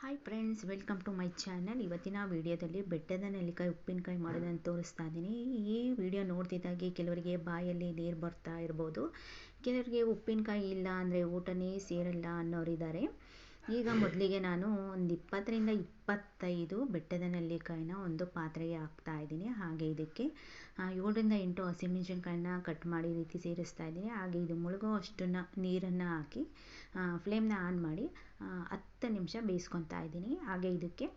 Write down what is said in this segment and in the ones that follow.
Hi friends welcome to my channel ಇವತ್ತಿನ ವಿಡಿಯೋದಲ್ಲಿ ಬೆಟ್ಟದ ನೆಲ್ಲಿಕಾಯಿ ಉಪ್ಪಿನಕಾಯಿ ಮಾಡೋದನ್ನು ತೋರಿಸ್ತಾ ಇದ್ದೀನಿ. ಈ ವಿಡಿಯೋ ನೋಡ್ತಿದ್ದಾಗೆ ಕೆಲವರಿಗೆ ಬಾಯಲ್ಲಿ ನೀರು ಬರ್ತಾ ಇರ್ಬೋದು. ಕೆಲವರಿಗೆ ಉಪ್ಪಿನಕಾಯಿ ಇಲ್ಲ ಅಂದರೆ ಊಟನೇ ಸೇರಲ್ಲ ಅನ್ನೋರಿದ್ದಾರೆ. ಈಗ ಮೊದಲಿಗೆ ನಾನು ಒಂದು ಇಪ್ಪತ್ತರಿಂದ ಇಪ್ಪತ್ತೈದು ಬೆಟ್ಟದ ನೆಲ್ಲಿಕಾಯಿನ ಒಂದು ಪಾತ್ರೆಗೆ ಹಾಕ್ತಾ ಇದ್ದೀನಿ. ಹಾಗೆ ಇದಕ್ಕೆ ಏಳರಿಂದ ಎಂಟು ಹಸಿಮೆಣಸಿನ್ಕಾಯಿನ ಕಟ್ ಮಾಡಿ ರೀತಿ ಸೇರಿಸ್ತಾ ಇದ್ದೀನಿ. ಹಾಗೆ ಇದು ಮುಳುಗೋ ಅಷ್ಟನ್ನು ನೀರನ್ನು ಹಾಕಿ ಫ್ಲೇಮ್ನ ಆನ್ ಮಾಡಿ ಹತ್ತು ನಿಮಿಷ ಬೇಯಿಸ್ಕೊತಾ ಇದ್ದೀನಿ. ಹಾಗೆ ಇದಕ್ಕೆ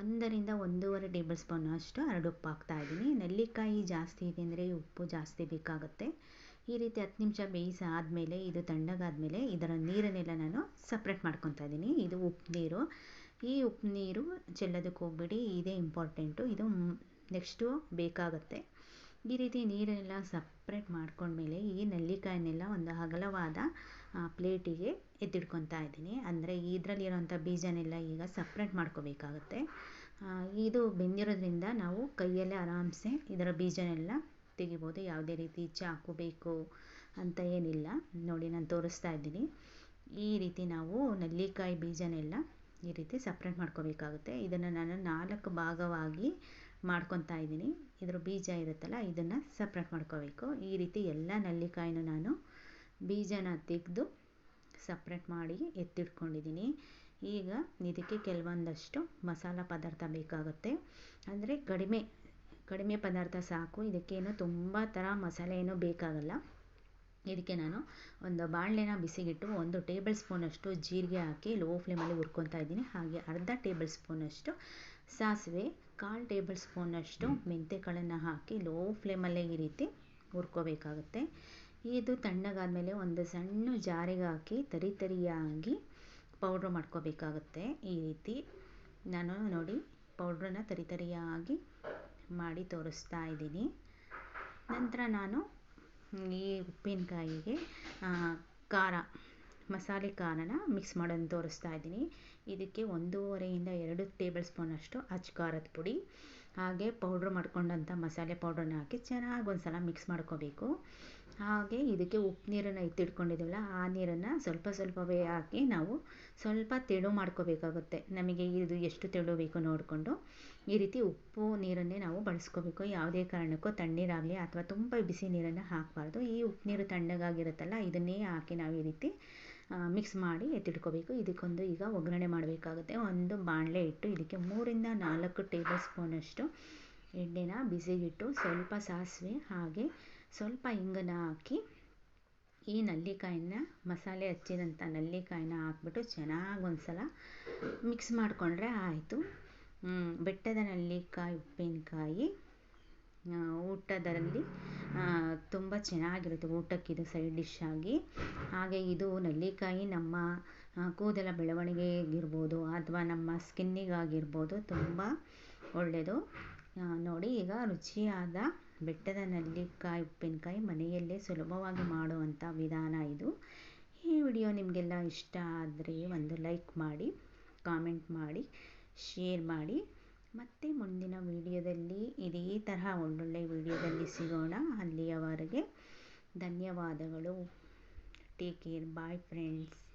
ಒಂದರಿಂದ ಒಂದೂವರೆ ಟೇಬಲ್ ಸ್ಪೂನ್ ಅಷ್ಟು ಹರಡುಪ್ಪು ಹಾಕ್ತಾ ಇದ್ದೀನಿ. ನೆಲ್ಲಿಕಾಯಿ ಜಾಸ್ತಿ ಇದೆ ಅಂದರೆ ಉಪ್ಪು ಜಾಸ್ತಿ ಬೇಕಾಗುತ್ತೆ. ಈ ರೀತಿ ಹತ್ತು ನಿಮಿಷ ಬೇಯಿಸಿ ಆದಮೇಲೆ, ಇದು ತಣ್ಣಗಾದಮೇಲೆ ಇದರ ನೀರನ್ನೆಲ್ಲ ನಾನು ಸಪ್ರೇಟ್ ಮಾಡ್ಕೊತಾ ಇದ್ದೀನಿ. ಇದು ಉಪ್ಪು ನೀರು. ಈ ಉಪ್ಪು ನೀರು ಚೆಲ್ಲೋದಕ್ಕೆ ಹೋಗ್ಬೇಡಿ. ಇದೇ ಇಂಪಾರ್ಟೆಂಟು ಇದು ನೆಕ್ಸ್ಟು ಬೇಕಾಗುತ್ತೆ. ಈ ರೀತಿ ನೀರನ್ನೆಲ್ಲ ಸಪ್ರೇಟ್ ಮಾಡ್ಕೊಂಡ್ಮೇಲೆ ಈ ನೆಲ್ಲಿಕಾಯನ್ನೆಲ್ಲ ಒಂದು ಅಗಲವಾದ ಪ್ಲೇಟಿಗೆ ಎತ್ತಿಡ್ಕೊತಾ ಇದ್ದೀನಿ. ಅಂದರೆ ಇದರಲ್ಲಿರೋಂಥ ಬೀಜನೆಲ್ಲ ಈಗ ಸಪ್ರೇಟ್ ಮಾಡ್ಕೋಬೇಕಾಗತ್ತೆ. ಇದು ಬೆಂದಿರೋದ್ರಿಂದ ನಾವು ಕೈಯಲ್ಲೇ ಆರಾಮ್ಸೆ ಇದರ ಬೀಜನೆಲ್ಲ ತೆಗಿಬೋದು, ಯಾವುದೇ ರೀತಿ ಚಾಕು ಬೇಕು ಅಂತ ಏನಿಲ್ಲ. ನೋಡಿ, ನಾನು ತೋರಿಸ್ತಾ ಇದ್ದೀನಿ. ಈ ರೀತಿ ನಾವು ನೆಲ್ಲಿಕಾಯಿ ಬೀಜನೆಲ್ಲ ಈ ರೀತಿ ಸಪ್ರೇಟ್ ಮಾಡ್ಕೋಬೇಕಾಗುತ್ತೆ. ಇದನ್ನು ನಾನು ನಾಲ್ಕು ಭಾಗವಾಗಿ ಮಾಡ್ಕೊತಾ ಇದ್ದೀನಿ. ಇದರ ಬೀಜ ಇರುತ್ತಲ್ಲ, ಇದನ್ನು ಸಪ್ರೇಟ್ ಮಾಡ್ಕೋಬೇಕು. ಈ ರೀತಿ ಎಲ್ಲ ನೆಲ್ಲಿಕಾಯಿನೂ ನಾನು ಬೀಜನ ತೆಗೆದು ಸಪ್ರೇಟ್ ಮಾಡಿ ಎತ್ತಿಟ್ಕೊಂಡಿದ್ದೀನಿ. ಈಗ ಇದಕ್ಕೆ ಕೆಲವೊಂದಷ್ಟು ಮಸಾಲ ಪದಾರ್ಥ ಬೇಕಾಗುತ್ತೆ. ಅಂದರೆ ಕಡಿಮೆ ಕಡಿಮೆ ಪದಾರ್ಥ ಸಾಕು. ಇದಕ್ಕೇನು ತುಂಬ ಥರ ಮಸಾಲೆ ಏನೂ ಬೇಕಾಗಲ್ಲ. ಇದಕ್ಕೆ ನಾನು ಒಂದು ಬಾಣಲೆನ ಬಿಸಿಗಿಟ್ಟು ಒಂದು ಟೇಬಲ್ ಸ್ಪೂನಷ್ಟು ಜೀರಿಗೆ ಹಾಕಿ ಲೋ ಫ್ಲೇಮಲ್ಲಿ ಹುರ್ಕೊತಾ ಇದ್ದೀನಿ. ಹಾಗೆ ಅರ್ಧ ಟೇಬಲ್ ಸ್ಪೂನಷ್ಟು ಸಾಸಿವೆ, ಕಾಲು ಟೇಬಲ್ ಸ್ಪೂನಷ್ಟು ಮೆಂತ್ಯಕಾಳನ್ನು ಹಾಕಿ ಲೋ ಫ್ಲೇಮಲ್ಲೇ ಈ ರೀತಿ ಹುರ್ಕೋಬೇಕಾಗುತ್ತೆ. ಇದು ತಣ್ಣಗಾದ ಮೇಲೆ ಒಂದು ಸಣ್ಣ ಜಾರಿಗೆ ಹಾಕಿ ತರಿ ತರಿಯಾಗಿ ಪೌಡ್ರ್ ಮಾಡ್ಕೋಬೇಕಾಗುತ್ತೆ. ಈ ರೀತಿ ನಾನು ನೋಡಿ ಪೌಡ್ರನ್ನ ತರಿ ತರಿಯಾಗಿ ಮಾಡಿ ತೋರಿಸ್ತಾ ಇದ್ದೀನಿ. ನಂತರ ನಾನು ಈ ಉಪ್ಪಿನಕಾಯಿಗೆ ಖಾರ, ಮಸಾಲೆ ಖಾರನ ಮಿಕ್ಸ್ ಮಾಡೋದು ತೋರಿಸ್ತಾ ಇದ್ದೀನಿ. ಇದಕ್ಕೆ ಒಂದೂವರೆಯಿಂದ ಎರಡು ಟೇಬಲ್ ಸ್ಪೂನಷ್ಟು ಅಚ್ಚ ಖಾರದ ಪುಡಿ, ಹಾಗೆ ಪೌಡ್ರ್ ಮಾಡ್ಕೊಂಡಂಥ ಮಸಾಲೆ ಪೌಡ್ರನ್ನ ಹಾಕಿ ಚೆನ್ನಾಗಿ ಒಂದು ಸಲ ಮಿಕ್ಸ್ ಮಾಡ್ಕೋಬೇಕು. ಹಾಗೆ ಇದಕ್ಕೆ ಉಪ್ಪು ನೀರನ್ನು ಎತ್ತಿಟ್ಕೊಂಡಿದ್ದೀವಲ್ಲ ಆ ನೀರನ್ನು ಸ್ವಲ್ಪ ಸ್ವಲ್ಪವೇ ಹಾಕಿ ನಾವು ಸ್ವಲ್ಪ ತೆಳು ಮಾಡ್ಕೋಬೇಕಾಗುತ್ತೆ. ನಮಗೆ ಇದು ಎಷ್ಟು ತೆಳು ಬೇಕು ನೋಡಿಕೊಂಡು. ಈ ರೀತಿ ಉಪ್ಪು ನೀರನ್ನೇ ನಾವು ಬಳಸ್ಕೋಬೇಕು. ಯಾವುದೇ ಕಾರಣಕ್ಕೂ ತಣ್ಣೀರಾಗಲಿ ಅಥವಾ ತುಂಬ ಬಿಸಿ ನೀರನ್ನು ಹಾಕಬಾರ್ದು. ಈ ಉಪ್ಪು ನೀರು ತಣ್ಣಗಾಗಿರುತ್ತಲ್ಲ, ಇದನ್ನೇ ಹಾಕಿ ನಾವು ಈ ರೀತಿ ಮಿಕ್ಸ್ ಮಾಡಿ ಎತ್ತಿಟ್ಕೋಬೇಕು. ಇದಕ್ಕೊಂದು ಈಗ ಒಗ್ಗರಣೆ ಮಾಡಬೇಕಾಗುತ್ತೆ. ಒಂದು ಬಾಣಲೆ ಇಟ್ಟು ಇದಕ್ಕೆ ಮೂರಿಂದ ನಾಲ್ಕು ಟೇಬಲ್ ಸ್ಪೂನಷ್ಟು ಎಣ್ಣೆನ ಬಿಸಿಗಿಟ್ಟು ಸ್ವಲ್ಪ ಸಾಸಿವೆ ಹಾಗೆ ಸ್ವಲ್ಪ ಇಂಗನ್ನ ಹಾಕಿ ಈ ನಲ್ಲಿಕಾಯಿನ ಮಸಾಲೆ ಹಚ್ಚಿದಂಥ ನಲ್ಲಿಕಾಯಿನ ಹಾಕ್ಬಿಟ್ಟು ಚೆನ್ನಾಗಿ ಒಂದು ಸಲ ಮಿಕ್ಸ್ ಮಾಡಿಕೊಂಡ್ರೆ ಆಯಿತು. ಬೆಟ್ಟದ ನಲ್ಲಿಕಾಯಿ, ಉಪ್ಪಿನಕಾಯಿ ಊಟದಲ್ಲಿ ತುಂಬ ಚೆನ್ನಾಗಿರುತ್ತೆ ಊಟಕ್ಕಿದು ಸೈಡ್ ಡಿಶ್ ಆಗಿ. ಹಾಗೆ ಇದು ನೆಲ್ಲಿಕಾಯಿ ನಮ್ಮ ಕೂದಲ ಬೆಳವಣಿಗೆಗಿರ್ಬೋದು ಅಥವಾ ನಮ್ಮ ಸ್ಕಿನ್ನಿಗಾಗಿರ್ಬೋದು ತುಂಬ ಒಳ್ಳೆಯದು ನೋಡಿ, ಈಗ ರುಚಿಯಾದ ಬೆಟ್ಟದ ನೆಲ್ಲಿಕಾಯಿ, ಉಪ್ಪಿನಕಾಯಿ ಮನೆಯಲ್ಲೇ ಸುಲಭವಾಗಿ ಮಾಡುವಂಥ ವಿಧಾನ ಇದು. ಈ ವಿಡಿಯೋ ನಿಮಗೆಲ್ಲ ಇಷ್ಟ ಆದರೆ ಒಂದು ಲೈಕ್ ಮಾಡಿ, ಕಾಮೆಂಟ್ ಮಾಡಿ, ಶೇರ್ ಮಾಡಿ. ಮತ್ತೆ ಮುಂದಿನ ವಿಡಿಯೋದಲ್ಲಿ ಇದೇ ತರಹ ಒಳ್ಳೊಳ್ಳೆ ವಿಡಿಯೋದಲ್ಲಿ ಸಿಗೋಣ. ಅಲ್ಲಿಯವರೆಗೆ ಧನ್ಯವಾದಗಳು. Take care bye friends